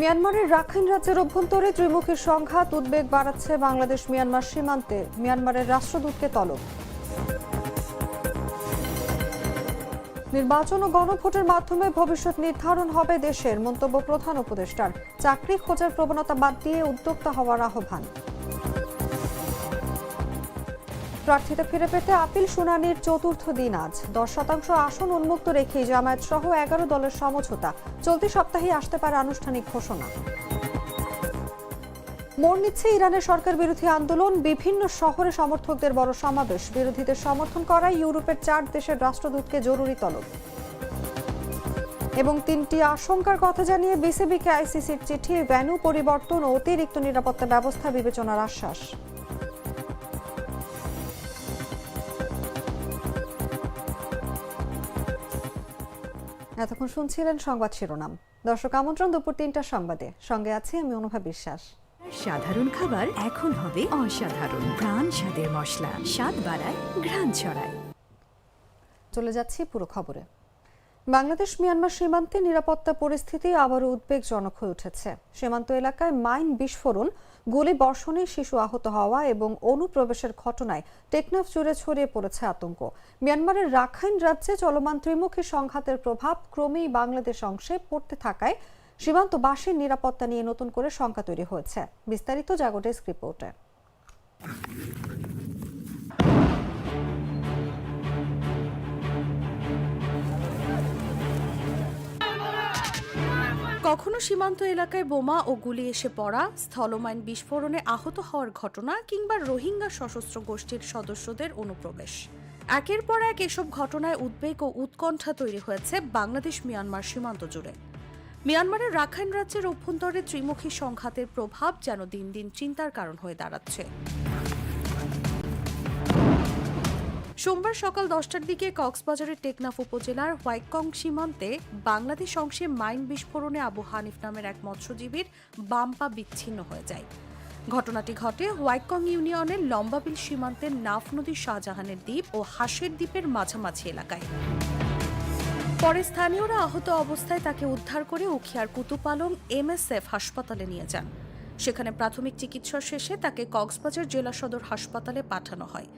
মিয়ানমারের রাখাইন রাজ্যের অভ্যন্তরে ত্রিমুখী সংঘাত, উদ্বেগ বাড়াচ্ছে বাংলাদেশ মিয়ানমার সীমান্তে। মিয়ানমারের রাষ্ট্রদূতকে তলব। নির্বাচন ও গণভোটের মাধ্যমে ভবিষ্যৎ নির্ধারণ হবে দেশের, মন্তব্য প্রধান উপদেষ্টার। চাকরি খোঁজার প্রবণতা বাদ দিয়ে উদ্যোক্তা হওয়ার আহ্বান। প্রার্থীতা ফিরে পেতে আপিল শুনানির চতুর্থ দিন আজ। দশ শতাংশ আসন উন্মুক্ত রেখেই জামায়াত সহ এগারো দলের সমঝোতা। চলতি সপ্তাহে আসতে পারে আনুষ্ঠানিক ঘোষণা। মোড় নিচ্ছে ইরানের সরকার বিরোধী আন্দোলন। বিভিন্ন শহরে সমর্থকদের বড় সমাবেশ। বিরোধীদের সমর্থন করায় ইউরোপের চার দেশের রাষ্ট্রদূতকে জরুরি তলব। এবং তিনটি আশঙ্কার কথা জানিয়ে বিসিবিকে আইসিসির চিঠি, ভ্যানু পরিবর্তন ও অতিরিক্ত নিরাপত্তা ব্যবস্থা বিবেচনার আশ্বাস। এতক্ষণ শুনছিলেন সংবাদ শিরোনাম। দর্শক আমন্ত্রণ দুপুর তিনটার সংবাদে। সঙ্গে আছি আমি অনুভা বিশ্বাস। সাধারণ খাবার এখন হবে অসাধারণ। প্রাণ স্বাদের মশলা স্বাদ বাড়ায় ঘ্রাণ ছড়ায়। চলে যাচ্ছি পুরো খবরে। বাংলাদেশ মিয়ানমার সীমান্তে নিরাপত্তা পরিস্থিতি আবারও উদ্বেগজনক হয়ে উঠেছে। সীমান্ত এলাকায় মাইন বিস্ফোরণ গুলি বর্ষণে শিশু আহত হওয়া এবং অনুপ্রবেশের ঘটনায় টেকনাফ জুড়ে ছড়িয়ে পড়েছে আতঙ্ক। মিয়ানমারের রাখাইন রাজ্যে চলমান ত্রিমুখী সংঘাতের প্রভাব ক্রমেই বাংলাদেশ অংশে পড়তে থাকায় সীমান্তবাসীর নিরাপত্তা নিয়ে নতুন করে শঙ্কা তৈরি হয়েছে। বিস্তারিত জাগো ডেস্ক রিপোর্টে। কখনো সীমান্ত এলাকায় বোমা ও গুলি এসে পড়া, স্থলমাইন বিস্ফোরণে আহত হওয়ার ঘটনা কিংবা রোহিঙ্গা সশস্ত্র গোষ্ঠীর সদস্যদের অনুপ্রবেশ। একের পর এক এসব ঘটনায় উদ্বেগ ও উৎকণ্ঠা তৈরি হয়েছে বাংলাদেশ মিয়ানমার সীমান্ত জুড়ে। মিয়ানমারের রাখাইন রাজ্যের অভ্যন্তরে ত্রিমুখী সংঘাতের প্রভাব যেন দিন দিন চিন্তার কারণ হয়ে দাঁড়াচ্ছে। সোমবার সকাল দশটার দিকে কক্সবাজারের টেকনাফ উপজেলার হোয়াইকং সীমান্তে বাংলাদেশ অংশে মাইন বিস্ফোরণে আবু হানিফ নামের এক মৎস্যজীবীর বাম্পা বিচ্ছিন্ন হয়ে যায়। ঘটনাটি ঘটে হোয়াইকং ইউনিয়নের লম্বাবিল সীমান্তের নাফ নদীর শাহজাহানের দ্বীপ ও হাঁসের দ্বীপের মাঝামাঝি এলাকায়। পরে স্থানীয়রা আহত অবস্থায় তাকে উদ্ধার করে উখিয়ার কুতুপালং এমএসএফ হাসপাতালে নিয়ে যান। সেখানে প্রাথমিক চিকিৎসা শেষে তাকে কক্সবাজার জেলা সদর হাসপাতালে পাঠানো হয়।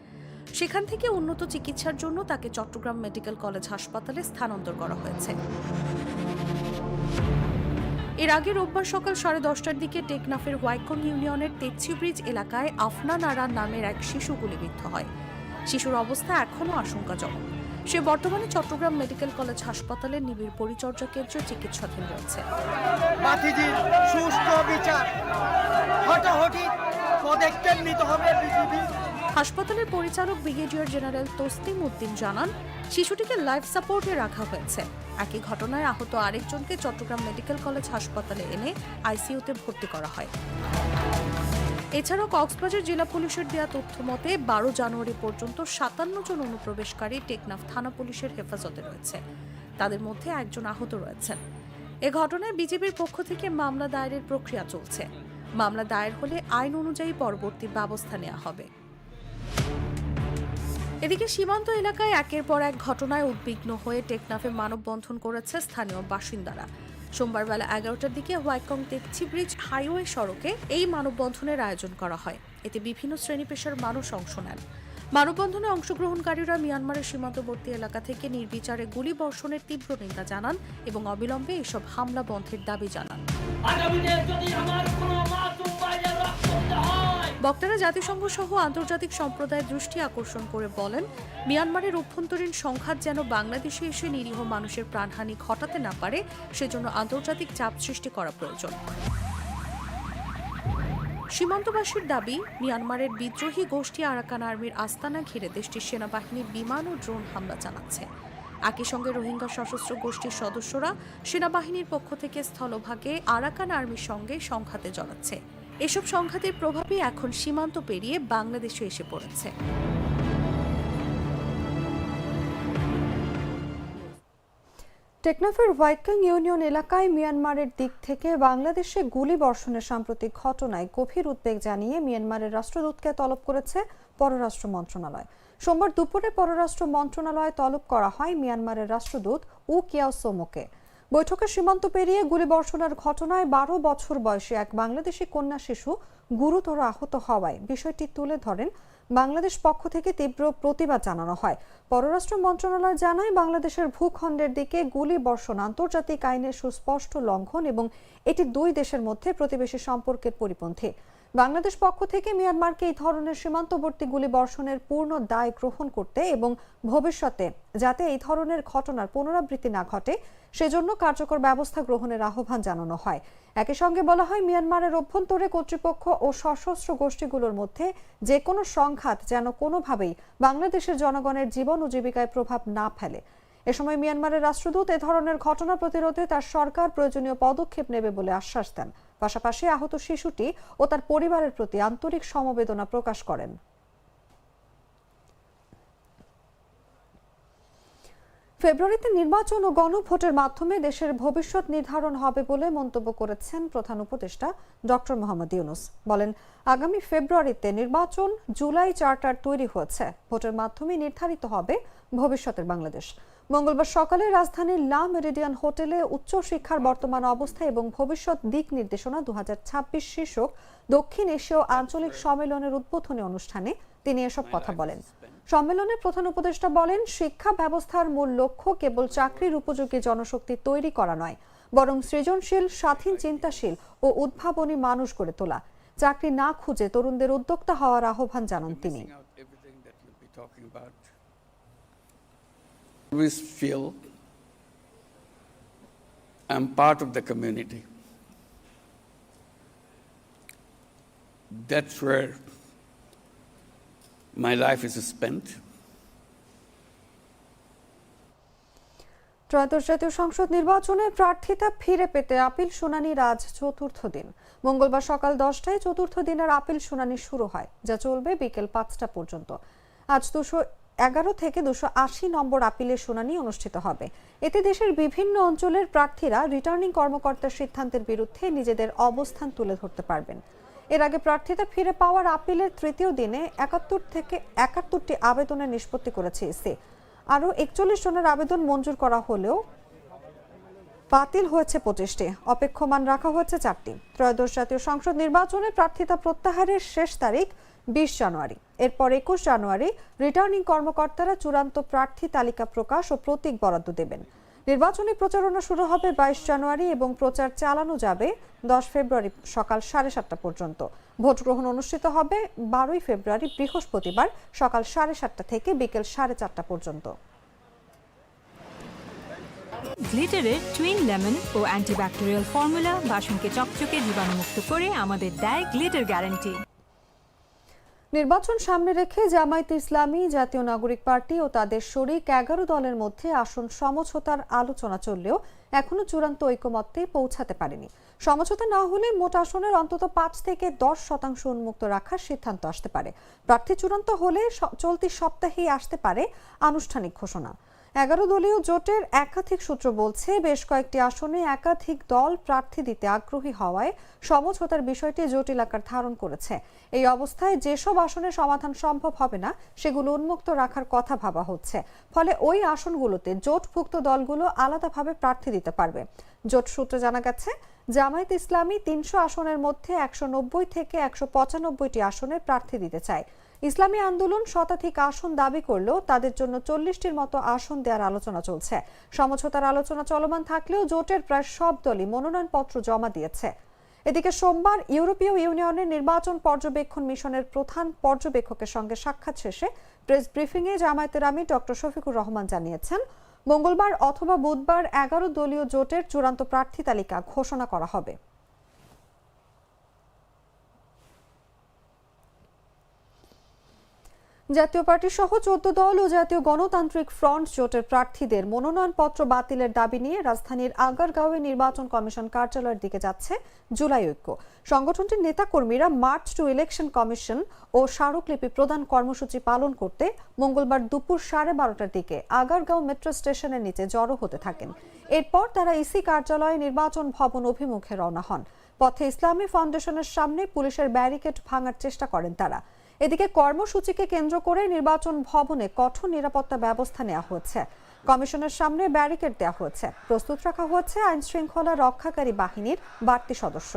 সেখান থেকে উন্নত চিকিৎসার জন্য তাকে চট্টগ্রাম মেডিকেল কলেজ হাসপাতালে স্থানান্তর করা হয়েছে। এর আগে রোববার সকাল সাড়ে দশটার দিকে টেকনাফের হোয়াইকং ইউনিয়নের তেচ্ছি ব্রিজ এলাকায় আফনা নারা নামের এক শিশু গুলিবিদ্ধ হয়। শিশুর অবস্থা এখনও আশঙ্কাজনক। সে বর্তমানে চট্টগ্রাম মেডিকেল কলেজ হাসপাতালে নিবিড় পরিচর্যা কেন্দ্রে চিকিৎসাধীন রয়েছে। সুষ্ঠু বিচার। পদক্ষেপ নিতে হবে হাসপাতালের পরিচালক ব্রিগেডিয়ার জেনারেল তসলিম উদ্দিন জানান, শিশুটিকে লাইফ সাপোর্টে রাখা হয়েছে। একই ঘটনায় আহত আরেকজনকে চট্টগ্রাম মেডিকেল কলেজ হাসপাতালে এনে আইসিইউতে ভর্তি করা হয়। এছাড়াও কক্সবাজার জেলা পুলিশের দেওয়া তথ্য মতে, বারো জানুয়ারি পর্যন্ত সাতান্ন জন অনুপ্রবেশকারী টেকনাফ থানা পুলিশের হেফাজতে রয়েছে। তাদের মধ্যে একজন আহত রয়েছেন। এ ঘটনায় বিজেপির পক্ষ থেকে মামলা দায়েরের প্রক্রিয়া চলছে। মামলা দায়ের হলে আইন অনুযায়ী পরবর্তী ব্যবস্থা নেওয়া হবে। এদিকে সীমান্ত এলাকায় একের পর এক ঘটনায় উদ্বিগ্ন হয়ে টেকনাফে মানববন্ধন করেছে স্থানীয় বাসিন্দারা। সোমবার বেলা এগারোটার দিকে হোয়াইকং তেকচি ব্রিজ হাইওয়ে সড়কে এই মানববন্ধনের আয়োজন করা হয়। এতে বিভিন্ন শ্রেণি পেশার মানুষ অংশ নেন। মানববন্ধনে অংশগ্রহণকারীরা মিয়ানমারের সীমান্তবর্তী এলাকা থেকে নির্বিচারে গুলি বর্ষণের তীব্র নিন্দা জানান এবং অবিলম্বে এসব হামলা বন্ধের দাবি জানান। আগামীতে যদি আমার কোনো মাসুম বক্তারা জাতিসংঘ সহ আন্তর্জাতিক সম্প্রদায়ের দৃষ্টি আকর্ষণ করে বলেন, মিয়ানমারের অভ্যন্তরীণ সংঘাত যেন বাংলাদেশে এসে নিরীহ মানুষের প্রাণহানি ঘটাতে না পারে, সেজন্য আন্তর্জাতিক চাপ সৃষ্টি করা প্রয়োজন। সীমান্তবাসীর দাবি, মিয়ানমারের বিদ্রোহী গোষ্ঠী আরাকান আর্মির আস্তানা ঘিরে দেশটির সেনাবাহিনী বিমান ও ড্রোন হামলা চালাচ্ছে। একই সঙ্গে রোহিঙ্গা সশস্ত্র গোষ্ঠীর সদস্যরা সেনাবাহিনীর পক্ষ থেকে স্থলভাগে আরাকান আর্মির সঙ্গে সংঘাতে জড়াচ্ছে। এসব সংঘাতের প্রভাবই এখন সীমান্ত পেরিয়ে বাংলাদেশে এসে পড়েছে। টেকনাফের হোয়াইটকাং ইউনিয়ন এলাকায় মিয়ানমারের দিক থেকে বাংলাদেশে গুলি বর্ষণের সাম্প্রতিক ঘটনায় গভীর উদ্বেগ জানিয়ে মিয়ানমারের রাষ্ট্রদূতকে তলব করেছে পররাষ্ট্র মন্ত্রণালয়। সোমবার দুপুরে পররাষ্ট্র মন্ত্রণালয়ে তলব করা হয় মিয়ানমারের রাষ্ট্রদূত উ কিয়াও সোমোকে। বৈঠকে সীমান্ত পেরিয়ে গুলিবর্ষণের ঘটনায় বারো বছর বয়সী এক বাংলাদেশি কন্যা শিশু গুরুতর আহত হওয়ায় বিষয়টি তুলে ধরেন বাংলাদেশ পক্ষ থেকে তীব্র প্রতিবাদ জানানো হয়। পররাষ্ট্র মন্ত্রণালয় জানায়, বাংলাদেশের ভূখণ্ডের দিকে গুলি বর্ষণ আন্তর্জাতিক আইনের সুস্পষ্ট লঙ্ঘন এবং এটি দুই দেশের মধ্যে প্রতিবেশী সম্পর্কের পরিপন্থী। বাংলাদেশ পক্ষ থেকে মিয়ানমারকে এই ধরনের সীমান্তবর্তী গুলি বর্ষণের পূর্ণ দায় গ্রহণ করতে এবং ভবিষ্যতে যাতে এই ধরনের ঘটনার পুনরাবৃত্তি না ঘটে সেজন্য কার্যকর ব্যবস্থা গ্রহণের আহ্বান জানানো হয়। একই সঙ্গে বলা হয়, মিয়ানমারের অভ্যন্তরে কর্তৃপক্ষ ও সশস্ত্র গোষ্ঠীগুলোর মধ্যে যে কোনো সংঘাত যেন কোনোভাবেই বাংলাদেশের জনগণের জীবন ও জীবিকায় প্রভাব না ফেলে। এ সময় মিয়ানমারের রাষ্ট্রদূত এ ধরনের ঘটনা প্রতিরোধে তার সরকার প্রয়োজনীয় পদক্ষেপ নেবে বলে আশ্বাস দেন। পাশাপাশি আহত শিশুটি ও তার পরিবারের প্রতি আন্তরিক সমবেদনা প্রকাশ করেন। ফেব্রুয়ারিতে নির্বাচন ও গণভোটের মাধ্যমে দেশের ভবিষ্যৎ নির্ধারণ হবে বলে মন্তব্য করেছেন প্রধান উপদেষ্টা ডক্টর মোহাম্মদ ইউনুস। বলেন, আগামী ফেব্রুয়ারিতে নির্বাচন জুলাই চার্টার তৈরি হয়েছে। ভোটের মাধ্যমে নির্ধারিত হবে ভবিষ্যতের বাংলাদেশ। মঙ্গলবার সকালে রাজধানীর লা মেরিডিয়ান হোটেলে উচ্চশিক্ষার বর্তমান অবস্থা এবং ভবিষ্যৎ দিক নির্দেশনা দু হাজার ছাব্বিশ শীর্ষক দক্ষিণ এশীয় আঞ্চলিক সম্মেলনের উদ্বোধনী অনুষ্ঠানে তিনি এসব কথা বলেন। সম্মেলনে প্রধান উপদেষ্টা বলেন, শিক্ষা ব্যবস্থার মূল লক্ষ্য কেবল চাকরির উপযোগী জনশক্তি তৈরি করা নয়, বরং সৃজনশীল, স্বাধীন, চিন্তাশীল ও উদ্ভাবনী মানুষ গড়ে তোলা চাকরি না খুঁজে তরুণদের উদ্যোক্তা হওয়ার আহ্বান জানান তিনি. That's where my life is spent. ত্রয়োদশ জাতীয় সংসদ নির্বাচনে প্রার্থিতা ফিরে পেতে আপিল শুনানির আজ চতুর্থ দিন। মঙ্গলবার সকাল দশটায় চতুর্থ দিনের আপিল শুনানি শুরু হয়, যা চলবে বিকেল পাঁচটা পর্যন্ত। আজ দুশো এগারো থেকে দুশো আশি নম্বর আপিলের শুনানি অনুষ্ঠিত হবে। এতে দেশের বিভিন্ন অঞ্চলের প্রার্থীরা রিটার্নিং কর্মকর্তার সিদ্ধান্তের বিরুদ্ধে নিজেদের অবস্থান তুলে ধরতে পারবেন। এর আগে প্রার্থীতা ফিরে পাওয়ার আপিলের তৃতীয় দিনে একাত্তর থেকে একাত্তরটি আবেদনের নিষ্পত্তি করেছে ইসি। আরও একচল্লিশ জনের আবেদন মঞ্জুর করা হলেও বাতিল হয়েছে পঁচিশটি। অপেক্ষমান রাখা হয়েছে চারটি। ত্রয়োদশ জাতীয় সংসদ নির্বাচনে প্রার্থিতা প্রত্যাহারের শেষ তারিখ বিশ জানুয়ারি। এরপর একুশ জানুয়ারি রিটার্নিং কর্মকর্তারা চূড়ান্ত প্রার্থী তালিকা প্রকাশ ও প্রতীক বরাদ্দ দেবেন। নির্বাচনী প্রচারণা শুরু হবে বাইশ জানুয়ারি এবং প্রচার চালানো যাবে দশ ফেব্রুয়ারি সকাল সাড়ে সাতটা পর্যন্ত। ভোট গ্রহণ অনুষ্ঠিত হবে বারোই ফেব্রুয়ারি, বৃহস্পতিবার সকাল সাড়ে সাতটা থেকে বিকেল সাড়ে চারটা পর্যন্ত। গ্লিটারের টুইন লেমন ও অ্যান্টিব্যাকটেরিয়াল ফর্মুলা বাসনকে চকচকে জীবাণুমুক্ত করে আমাদের দেয় গ্লিটার গ্যারান্টি। নির্বাচন সামনে রেখে জামায়াতে ইসলামী, জাতীয় নাগরিক পার্টি ও তাদের শরিক এগারো দলের মধ্যে আসন সমঝোতার আলোচনা চললেও এখনও চূড়ান্ত ঐকমত্যে পৌঁছাতে পারেনি। সমঝোতা না হলে মোট আসনের অন্তত পাঁচ থেকে দশ শতাংশ উন্মুক্ত রাখার সিদ্ধান্ত আসতে পারে। প্রার্থী চূড়ান্ত হলে চলতি সপ্তাহেই আসতে পারে আনুষ্ঠানিক ঘোষণা। এগারো দলীয় জোটের একাধিক সূত্র বলছে, বেশ কয়েকটি আসনে একাধিক দল প্রার্থী দিতে আগ্রহী হওয়ায় সমঝোতার বিষয়টি জটিল আকার ধারণ করেছে। এই অবস্থায় যেসব আসনে সমাধান সম্ভব হবে না, সেগুলো উন্মুক্ত রাখার কথা ভাবা হচ্ছে। ফলে ওই আসনগুলোতে জোটভুক্ত দলগুলো আলাদাভাবে প্রার্থী দিতে পারবে। জোট সূত্রে জানা গেছে, জামায়াত ইসলামী তিনশো আসনের মধ্যে একশো নব্বই থেকে একশো পঁচানব্বইটি আসনে প্রার্থী দিতে চায়। ইসলামী আন্দোলন শতাধিক আসন দাবি করলেও তাদের জন্য চল্লিশটির মতো আসন দেওয়ার আলোচনা চলছে। সমঝোতার আলোচনা চলমান থাকলেও জোটের প্রায় সব দলই মনোনয়নপত্র জমা দিয়েছে। এদিকে সোমবার ইউরোপীয় ইউনিয়নের নির্বাচন পর্যবেক্ষণ মিশনের প্রধান পর্যবেক্ষকের সঙ্গে সাক্ষাৎ শেষে প্রেস ব্রিফিংয়ে জামায়াতের আমি ডক্টর শফিকুর রহমান জানিয়েছেন, মঙ্গলবার অথবা বুধবার এগারো দলীয় জোটের চূড়ান্ত প্রার্থী তালিকা ঘোষণা করা হবে। জাতীয় পার্টি সহ চোদ্দ দল ও জাতীয় গণতান্ত্রিক ফ্রন্ট জোটের প্রার্থীদের মনোনয়নপত্র বাতিলের দাবি নিয়ে রাজধানীর আগারগাঁওয়ে নির্বাচন কমিশন কার্যালয়ের দিকে যাচ্ছে জুলাই ঐক্য। সংগঠনটির নেতাকর্মীরা মার্চ টু ইলেকশন কমিশন ও স্মারকলিপি প্রদান কর্মসূচি পালন করতে মঙ্গলবার দুপুর সাড়ে বারোটার দিকে আগারগাঁও মেট্রো স্টেশনের নিচে জড়ো হতে থাকেন। এরপর তারা ইসি কার্যালয়ে নির্বাচন ভবন অভিমুখে রওনা হন। পথে ইসলামী ফাউন্ডেশনের সামনে পুলিশের ব্যারিকেড ভাঙার চেষ্টা করেন তারা। এদিকে কর্মসূচিকে কেন্দ্র করে নির্বাচন ভবনে কঠোর নিরাপত্তা ব্যবস্থা নেওয়া হয়েছে। কমিশনের সামনে ব্যারিকেড দেওয়া হয়েছে। প্রস্তুত রাখা হয়েছে আইন শৃঙ্খলা রক্ষাকারী বাহিনীর বাড়তি সদস্য।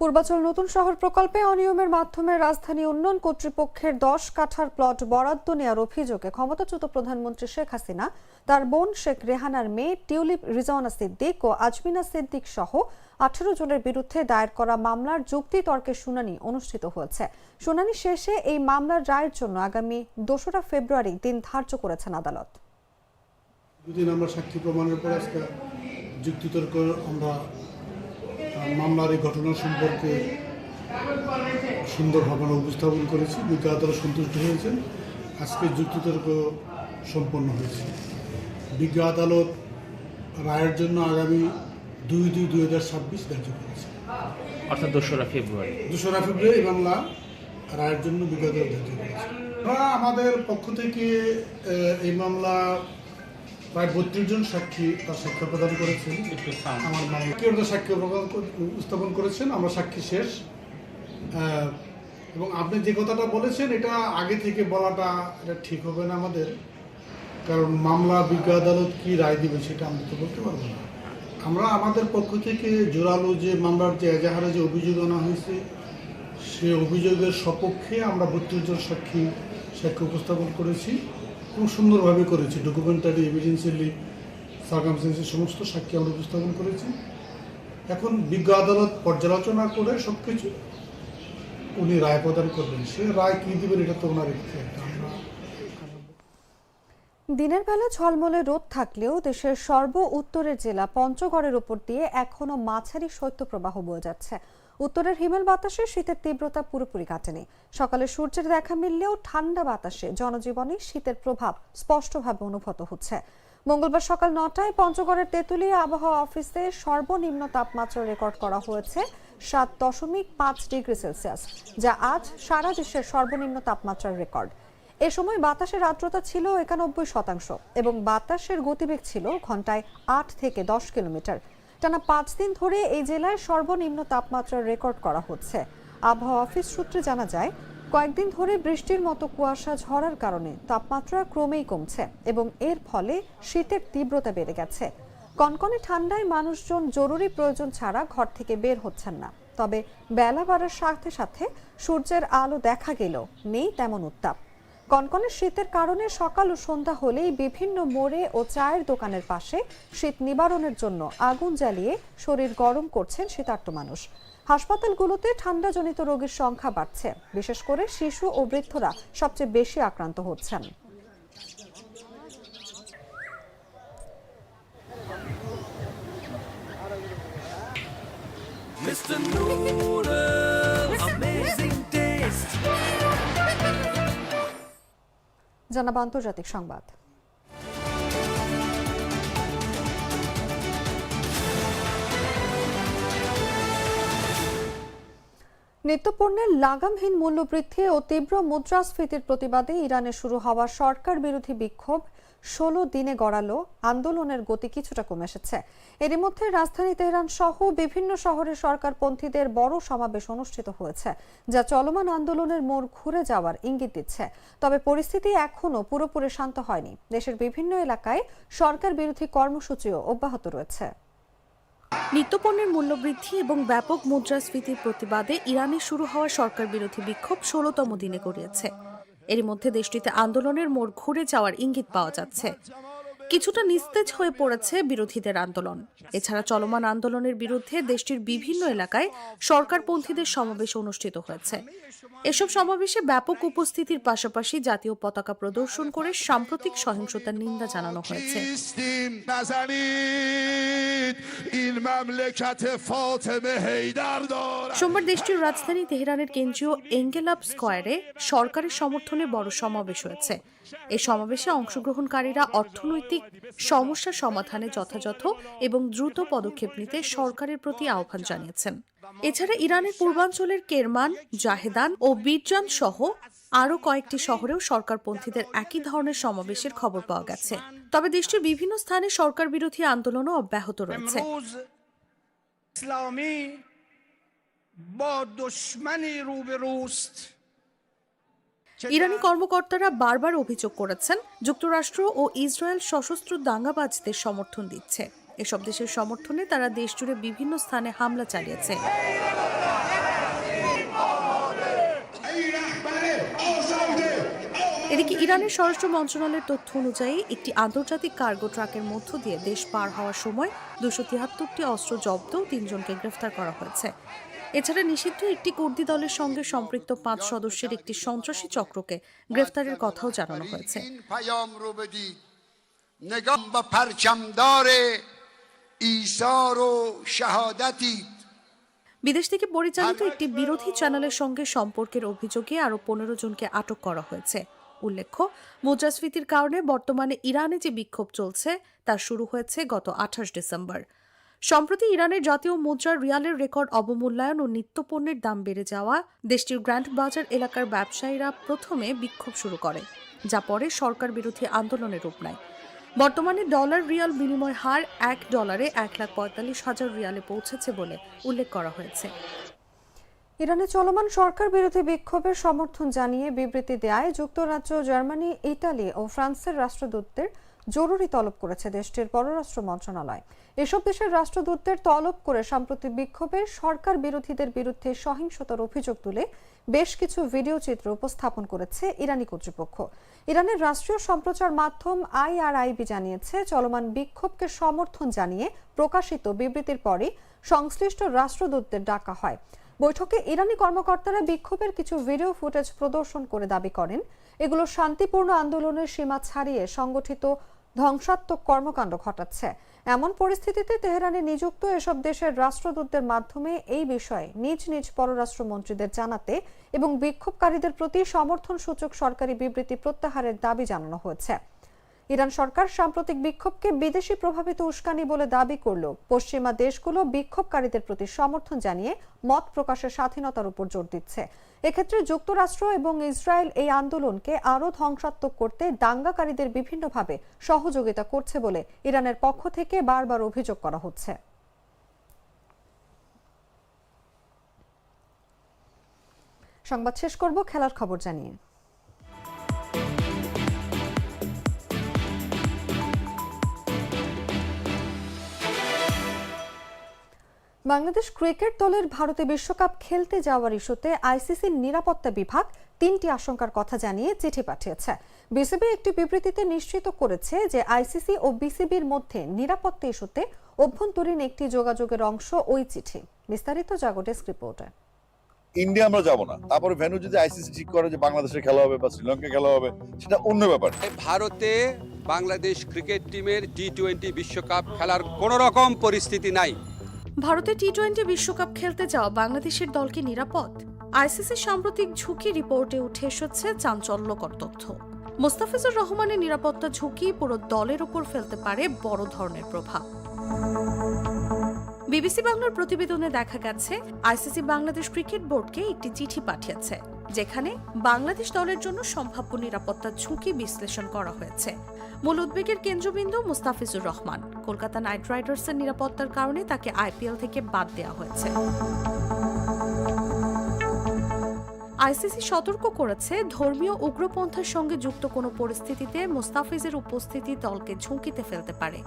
পূর্বাচল নতুন শহর প্রকল্পে অনিয়মের মাধ্যমে রাজধানী উন্নয়ন কর্তৃপক্ষের দশ কাঠার প্লট বরাদ্দ নেওয়ার অভিযোগে ক্ষমতাচ্যুত প্রধানমন্ত্রী শেখ হাসিনা, তার বোন শেখ রেহানার মেয়ে টিউলিপ রিজওয়ানা সিদ্দিক ও আজমিনা সিদ্দিক সহ আঠারো জনের বিরুদ্ধে দায়ের করা মামলার যুক্তি তর্কের শুনানি অনুষ্ঠিত হয়েছে। শুনানি শেষে এই মামলার রায়ের জন্য আগামী দোসরা ফেব্রুয়ারি দিন ধার্য করেছেন আদালত। দুদিন আমরা সাক্ষী প্রমাণের পর আজকে যুক্তিতর্ক আমরা মামলার এই ঘটনা সম্পর্কে সুন্দরভাবে আমরা উপস্থাপন করেছি। বিজ্ঞ আদালত সন্তুষ্ট হয়েছেন। আজকে যুক্তিতর্ক সম্পন্ন হয়েছে। বিজ্ঞ আদালত রায়ের জন্য আগামী দুই দুই দুই হাজার ছাব্বিশ ধার্য করেছে। অর্থাৎ দোসরা ফেব্রুয়ারি। দোসরা ফেব্রুয়ারি মামলা রায়ের জন্য বিজ্ঞ আদালত ধার্য করেছে। আমাদের পক্ষ থেকে এই মামলা প্রায় বত্রিশ জন সাক্ষী তার সাক্ষ্য প্রদান করেছেন। একটু আমার মামলা সাক্ষ্য প্রদান উপস্থাপন করেছেন আমরা সাক্ষী শেষ। এবং আপনি যে কথাটা বলেছেন এটা আগে থেকে বলাটা এটা ঠিক হবে না আমাদের। কারণ মামলা বিজ্ঞ আদালত কি রায় দিবে সেটা আমরা তো বলতে পারব না। আমরা আমাদের পক্ষ থেকে জোরালো যে মামলার যে এজাহারে যে অভিযোগ আনা হয়েছে সে অভিযোগের সপক্ষে আমরা বত্রিশ জন সাক্ষী সাক্ষ্য উপস্থাপন করেছি। খুব সুন্দরভাবে করেছি। ডকুমেন্টারি এভিডেন্সিয়ালি সার্কামস্টেন্সের সমস্ত সাক্ষী আমরা উপস্থাপন করেছি। এখন বিজ্ঞ আদালত পর্যালোচনা করে সব কিছু উনি রায় প্রদান করবেন। সে রায় কী দিবেন এটা তো ওনার দিনের বেলা ঝলমলে রোদ থাকলেও দেশের সর্ব উত্তরের জেলা পঞ্চগড়ের উপর দিয়ে এখনও মাঝারি শৈত্যপ্রবাহ বয়ে যাচ্ছে। উত্তরের হিমেল বাতাসে শীতের তীব্রতা পুরোপুরি কাটেনি। সকালে সূর্যের দেখা মিললেও ঠান্ডা বাতাসে জনজীবনে শীতের প্রভাব স্পষ্টভাবে অনুভূত হচ্ছে। মঙ্গলবার সকাল নটায় পঞ্চগড়ের তেঁতুলিয়া আবহাওয়া অফিসে সর্বনিম্ন তাপমাত্রা রেকর্ড করা হয়েছে সাত দশমিক পাঁচ ডিগ্রি সেলসিয়াস, যা আজ সারা দেশের সর্বনিম্ন তাপমাত্রার রেকর্ড। এ সময় বাতাসের আর্দ্রতা ছিল একানব্বই শতাংশ এবং বাতাসের গতিবেগ ছিল ঘন্টায় আট থেকে দশ কিলোমিটার। টানা পাঁচ দিন ধরে এই জেলায় সর্বনিম্ন তাপমাত্রার রেকর্ড করা হচ্ছে। আবহাওয়া অফিস সূত্রে জানা যায়, কয়েকদিন ধরে বৃষ্টির মতো কুয়াশা ঝরার কারণে তাপমাত্রা ক্রমেই কমছে এবং এর ফলে শীতের তীব্রতা বেড়ে গেছে। কনকনে ঠান্ডায় মানুষজন জরুরি প্রয়োজন ছাড়া ঘর থেকে বের হচ্ছেন না। তবে বেলা বাড়ার সাথে সাথে সূর্যের আলো দেখা গেলেও নেই তেমন উত্তাপ। কনকনে শীতের কারণে সকাল ও সন্ধ্যা হলেই বিভিন্ন মোড়ে ও চায়ের দোকানের পাশে শীত নিবারণের জন্য আগুন জ্বালিয়ে শরীর গরম করছেন শীতার্ত মানুষ হাসপাতালগুলোতে ঠান্ডাজনিত রোগীর সংখ্যা বাড়ছে বিশেষ করে শিশু ও বৃদ্ধরা সবচেয়ে বেশি আক্রান্ত হচ্ছেন Mr. Noodles, জানাব আন্তর্জাতিক সংবাদ। নিত্যপণ্যের লাগামহীন মূল্যবৃদ্ধি ও তীব্র মুদ্রাস্ফীতির প্রতিবাদে ইরানে শুরু হওয়া সরকার বিরোধী বিক্ষোভ ষোলো দিনে গড়ালো, আন্দোলনের গতি কিছুটা কমে এসেছে। এরই মধ্যে রাজধানী তেহরান সহ বিভিন্ন শহরে সরকারপন্থীদের বড় সমাবেশ অনুষ্ঠিত হয়েছে, যা চলমান আন্দোলনের মোড় ঘুরে যাওয়ার ইঙ্গিত দিচ্ছে। তবে পরিস্থিতি এখনও পুরোপুরি শান্ত হয়নি। দেশের বিভিন্ন এলাকায় সরকার বিরোধী কর্মসূচিও অব্যাহত রয়েছে। নিত্যপণ্যের মূল্যবৃদ্ধি এবং ব্যাপক মুদ্রাস্ফীতির প্রতিবাদে ইরানে শুরু হওয়া সরকার বিরোধী বিক্ষোভ ষোলতম দিনে গড়িয়েছে। এর মধ্যে দেশটিতে আন্দোলনের মোড় ঘুরে যাওয়ার ইঙ্গিত পাওয়া যাচ্ছে। কিছুটা নিস্তেজ হয়ে পড়েছে বিরোধীদের আন্দোলন। এছাড়া চলমান আন্দোলনের বিরুদ্ধে দেশটির বিভিন্ন এলাকায় সরকারপন্থীদের সমাবেশ অনুষ্ঠিত হয়েছে। এসব সমাবেশে ব্যাপক উপস্থিতির পাশাপাশি জাতীয় পতাকা প্রদর্শন করে সাম্প্রতিক সহিংসতার নিন্দা জানানো হয়েছে। সোমবার দেশটির রাজধানী তেহরানের কেন্দ্রীয় এঙ্গেলাপ স্কোয়ারে সরকারের সমর্থনে বড় সমাবেশ হয়েছে। এই সমাবেশে অংশগ্রহণকারীরা অর্থনৈতিক সমস্যা সমাধানে যথাযথ এবং দ্রুত পদক্ষেপ নিতে সরকারের প্রতি আহ্বান জানিয়েছেন এছাড়া ইরানের পূর্বাঞ্চলের কেরমান জাহেদান ও বীরজান সহ আরও কয়েকটি শহরেও সরকারপন্থীদের একই ধরনের সমাবেশের খবর পাওয়া গেছে তবে দেশটির বিভিন্ন স্থানে সরকার বিরোধী আন্দোলনও অব্যাহত রয়েছে امروز اسلامی با دشمنی روبروست ইরানি কর্মকর্তারা বারবার অভিযোগ করেছেন, যুক্তরাষ্ট্র ও ইসরায়েল সশস্ত্র দাঙ্গাবাজদের সমর্থন দিচ্ছে। এসব দেশের সমর্থনে তারা দেশজুড়ে বিভিন্ন স্থানে হামলা চালিয়েছে। এদিকে ইরানের স্বরাষ্ট্র মন্ত্রণালয়ের তথ্য অনুযায়ী, একটি আন্তর্জাতিক কার্গো ট্রাকের মধ্য দিয়ে দেশ পার হওয়ার সময় দুশো তিয়াত্তরটি অস্ত্র জব্দ তিনজনকে গ্রেফতার করা হয়েছে। এছাড়া নিষিদ্ধ একটি কুর্দি দলের সঙ্গে সম্পৃক্ত পাঁচ সদস্যের একটি সন্ত্রাসী চক্রকে গ্রেফতারের কথাও জানানো হয়েছে। বিদেশ থেকে পরিচালিত একটি বিরোধী চ্যানেলের সঙ্গে সম্পর্কের অভিযোগে আরও পনেরো জনকে আটক করা হয়েছে। উল্লেখ্য, মুদ্রাস্ফীতির কারণে বর্তমানে ইরানে যে বিক্ষোভ চলছে, তা শুরু হয়েছে গত আঠাশ ডিসেম্বর। সম্প্রতি ইরানের জাতীয় মুদ্রার রিয়ালের রেকর্ড অবমূল্যায়ন ও নিত্যপণ্যের দাম বেড়ে যাওয়া দেশটির গ্র্যান্ড বাজার এলাকার ব্যবসায়ীরা প্রথমে বিক্ষোভ শুরু করে, যা পরে সরকার বিরোধী আন্দোলনের রূপ নেয়। বর্তমানে ডলার রিয়াল বিনিময় হার এক ডলারে এক লাখ পঁয়তাল্লিশ হাজার রিয়ালে পৌঁছেছে বলে উল্লেখ করা হয়েছে। ইরানে চলমান সরকার বিরোধী বিক্ষোভের সমর্থন জানিয়ে বিবৃতি দেয় যুক্তরাজ্য, জার্মানি, ইতালি ও ফ্রান্সের রাষ্ট্রদূতদের জরুরি তলব করেছে দেশটির পররাষ্ট্র মন্ত্রণালয়। এসব দেশের রাষ্ট্রদূতদের তলব করে সাম্প্রতিক বিক্ষোভে সরকার বিরোধীদের বিরুদ্ধে সহিংসতার অভিযোগ তুলে বেশ কিছু ভিডিও চিত্র উপস্থাপন করেছে ইরানি কর্তৃপক্ষ। ইরানের রাষ্ট্রীয় সম্প্রচার মাধ্যম আইআরআইবি জানিয়েছে, চলমান বিক্ষোভকে সমর্থন জানিয়ে প্রকাশিত বিবৃতির পরই সংশ্লিষ্ট রাষ্ট্রদূতদের ডাকা হয়। বৈঠকে ইরানি কর্মকর্তারা বিক্ষোভের কিছু ভিডিও ফুটেজ প্রদর্শন করে দাবি করেন, এগুলো শান্তিপূর্ণ আন্দোলনের সীমা ছাড়িয়ে সংগঠিত ধ্বংসাত্মক কর্মকাণ্ড ঘটাচ্ছে। এমন পরিস্থিতিতে তেহরানে নিযুক্ত এসব দেশের রাষ্ট্রদূতদের মাধ্যমে এই বিষয়ে নিজ নিজ পররাষ্ট্রমন্ত্রীদের জানাতে এবং বিক্ষোভকারীদের প্রতি সমর্থন সূচক সরকারি বিবৃতি প্রত্যাহারের দাবি জানানো হয়েছে। ইরান সরকার সাম্প্রতিক বিক্ষোভকে বিদেশি প্রভাবিত উস্কানি বলে দাবি করল। পশ্চিমা দেশগুলো বিক্ষোভকারীদের প্রতি সমর্থন জানিয়ে মত প্রকাশের স্বাধীনতার উপর জোর দিচ্ছে। এক্ষেত্রে যুক্তরাষ্ট্র এবং ইসরায়েল এই আন্দোলনকে আরও ধ্বংসাত্মক করতে দাঙ্গাকারীদের বিভিন্নভাবে সহযোগিতা করছে বলে ইরানের পক্ষ থেকে বারবার অভিযোগ করা হচ্ছে। সংবাদ শেষ করব, খেলার খবর জানিয়ে। বাংলাদেশ ক্রিকেট দলের ভারতে বিশ্বকাপ খেলতে যাওয়ার ইস্যুতে আইসিসির নিরাপত্তা বিভাগ তিনটি আশঙ্কার কথা জানিয়ে চিঠি পাঠিয়েছে। বিসিবি একটি বিবৃতিতে নিশ্চিত করেছে যে আইসিসি ও বিসিবির মধ্যে নিরাপত্তা ইস্যুতে অভ্যন্তরীণ একটি যোগাযোগের অংশ ওই চিঠি। বিস্তারিত জাগো ডেস্ক রিপোর্টে। ইন্ডিয়া আমরা যাব না। তারপরে ভেন্যু যদি আইসিসি ঠিক করে যে বাংলাদেশে খেলা হবে বা শ্রীলঙ্কা খেলা হবে সেটা অন্য ব্যাপার। ভারতে বাংলাদেশ ক্রিকেট টিমের টি টোয়েন্টি বিশ্বকাপ খেলার কোনো রকম পরিস্থিতি নাই। ভারতে টি টোয়েন্টি বিশ্বকাপ খেলতে যাওয়া বাংলাদেশের দলকে নিরাপদ। আইসিসি সাম্প্রতিক ঝুঁকি রিপোর্টে উঠে এসেছে চাঞ্চল্যকর তথ্য। মোস্তাফিজুর রহমানের নিরাপত্তা ঝুঁকি পুরো দলের উপর ফেলতে পারে বড় ধরনের প্রভাব। বিবিসি বাংলার প্রতিবেদনে দেখা গেছে, আইসিসি বাংলাদেশ ক্রিকেট বোর্ডকে একটি চিঠি পাঠিয়েছে, যেখানে বাংলাদেশ দলের জন্য সম্ভাব্য নিরাপত্তা ঝুঁকি বিশ্লেষণ করা হয়েছে। মূল উদ্বেগের কেন্দ্রবিন্দু মুস্তাফিজুর রহমান। কলকাতা নাইট রাইডার্সের নিরাপত্তার কারণে তাকে আইপিএল থেকে বাদ দেওয়া হয়েছে। আইসিসি সতর্ক করেছে, ধর্মীয় উগ্রপন্থার সঙ্গে যুক্ত কোনো পরিস্থিতিতে মুস্তাফিজের উপস্থিতি দলকে ঝুঁকিতে ফেলতে পারে।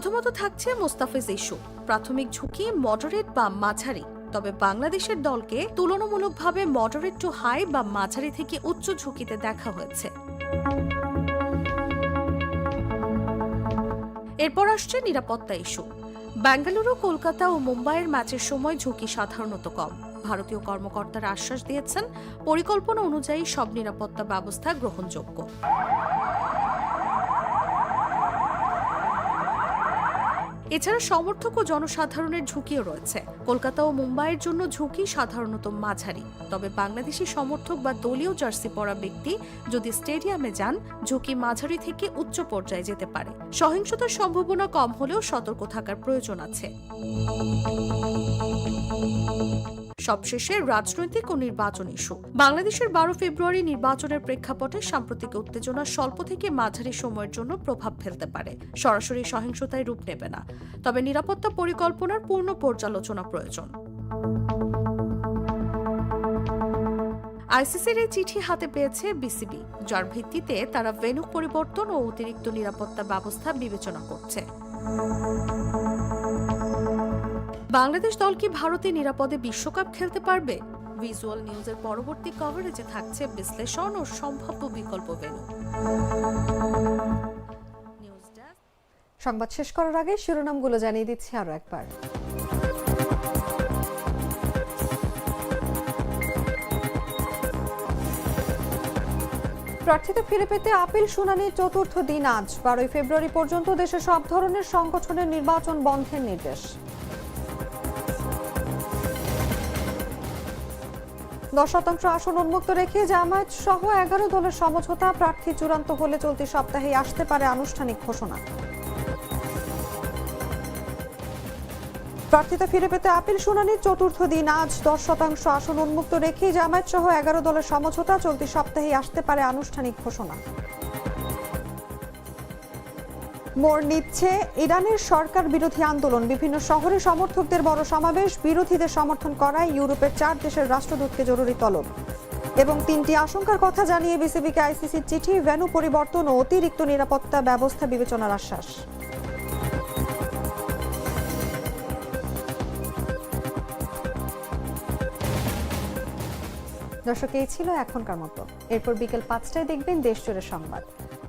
প্রথমত থাকছে মোস্তাফিজ ইস্যু। প্রাথমিক ঝুঁকি মডারেট বা মাঝারি। তবে বাংলাদেশের দলকে তুলনামূলকভাবে মডারেট টু হাই বা মাঝারি থেকে উচ্চ ঝুঁকিতে দেখা হয়েছে। এরপর আসছে নিরাপত্তা ইস্যু। বেঙ্গালুরু, কলকাতা ও মুম্বাইয়ের ম্যাচের সময় ঝুঁকি সাধারণত কম। ভারতীয় কর্মকর্তারা আশ্বাস দিয়েছেন, পরিকল্পনা অনুযায়ী সব নিরাপত্তা ব্যবস্থা গ্রহণযোগ্য। এছাড়া সমর্থক ও জনসাধারণের ঝুঁকিও রয়েছে। কলকাতা ও মুম্বাইয়ের জন্য ঝুঁকি সাধারণত মাঝারি। তবে বাংলাদেশি সমর্থক বা দলীয় জার্সি পরা ব্যক্তি যদি স্টেডিয়ামে যান, ঝুঁকি মাঝারি থেকে উচ্চ পর্যায়ে যেতে পারে। সহিংসতার সম্ভাবনা কম হলেও সতর্ক থাকার প্রয়োজন আছে। সবশেষে রাজনৈতিক ও নির্বাচন ইস্যু। বাংলাদেশের বারো ফেব্রুয়ারি নির্বাচনের প্রেক্ষাপটে সাম্প্রতিক উত্তেজনা স্বল্প থেকে মাঝারি সময়ের জন্য প্রভাব ফেলতে পারে। সরাসরি সহিংসতায় রূপ নেবে না। তবে নিরাপত্তা পরিকল্পনার পূর্ণ পর্যালোচনা প্রয়োজন। আইসিসির এই চিঠি হাতে পেয়েছে বিসিবি, যার ভিত্তিতে তারা ভেন্যু পরিবর্তন ও অতিরিক্ত নিরাপত্তা ব্যবস্থা বিবেচনা করছে। বাংলাদেশ দল কি ভারতে নিরাপদে বিশ্বকাপ খেলতে পারবে? ভিজুয়াল নিউজের পরবর্তী কভারেজে থাকছে বিশ্লেষণ ও সম্ভাব্য বিকল্প ভেন্যু। সংবাদ শেষ করার আগে শিরোনামগুলো জানিয়ে দিচ্ছি আরও একবার। প্রার্থীতা ফিরে পেতে আপিল শুনানির চতুর্থ দিন আজ, বারোই ফেব্রুয়ারি পর্যন্ত দেশে সব ধরনের সংগঠনের নির্বাচন বন্ধের নির্দেশ। দশ শতাংশ আসন উন্মুক্ত রেখে জামায়াত সহ এগারো দলের সমঝোতা প্রার্থী চূড়ান্ত হলে চলতি সপ্তাহে আসতে পারে আনুষ্ঠানিক ঘোষণা। প্রার্থিতা ফিরে পেতে আপিল শুনানির চতুর্থ দিন। আজ দশ শতাংশ আসন উন্মুক্ত রেখে জামায়াত সহ এগারো দলের সমঝোতা চলতি সপ্তাহে আসতে পারে আনুষ্ঠানিক ঘোষণা। মোড় নিচ্ছে ইরানের সরকার বিরোধী আন্দোলন। বিভিন্ন শহরে সমর্থকদের বড় সমাবেশ, বিরোধীদের সমর্থন করায় ইউরোপের চার দেশের রাষ্ট্রদূতকে জরুরি তলব। এবং তিনটি আশঙ্কার কথা জানিয়ে বিসিবিকে আইসিসির চিঠি ভেনু পরিবর্তন ও অতিরিক্ত নিরাপত্তা ব্যবস্থা বিবেচনার আশ্বাস। দর্শক, এই ছিল এখনকার মতো। এরপর বিকেল পাঁচটায় দেখবেন দেশ জুড়ে সংবাদ।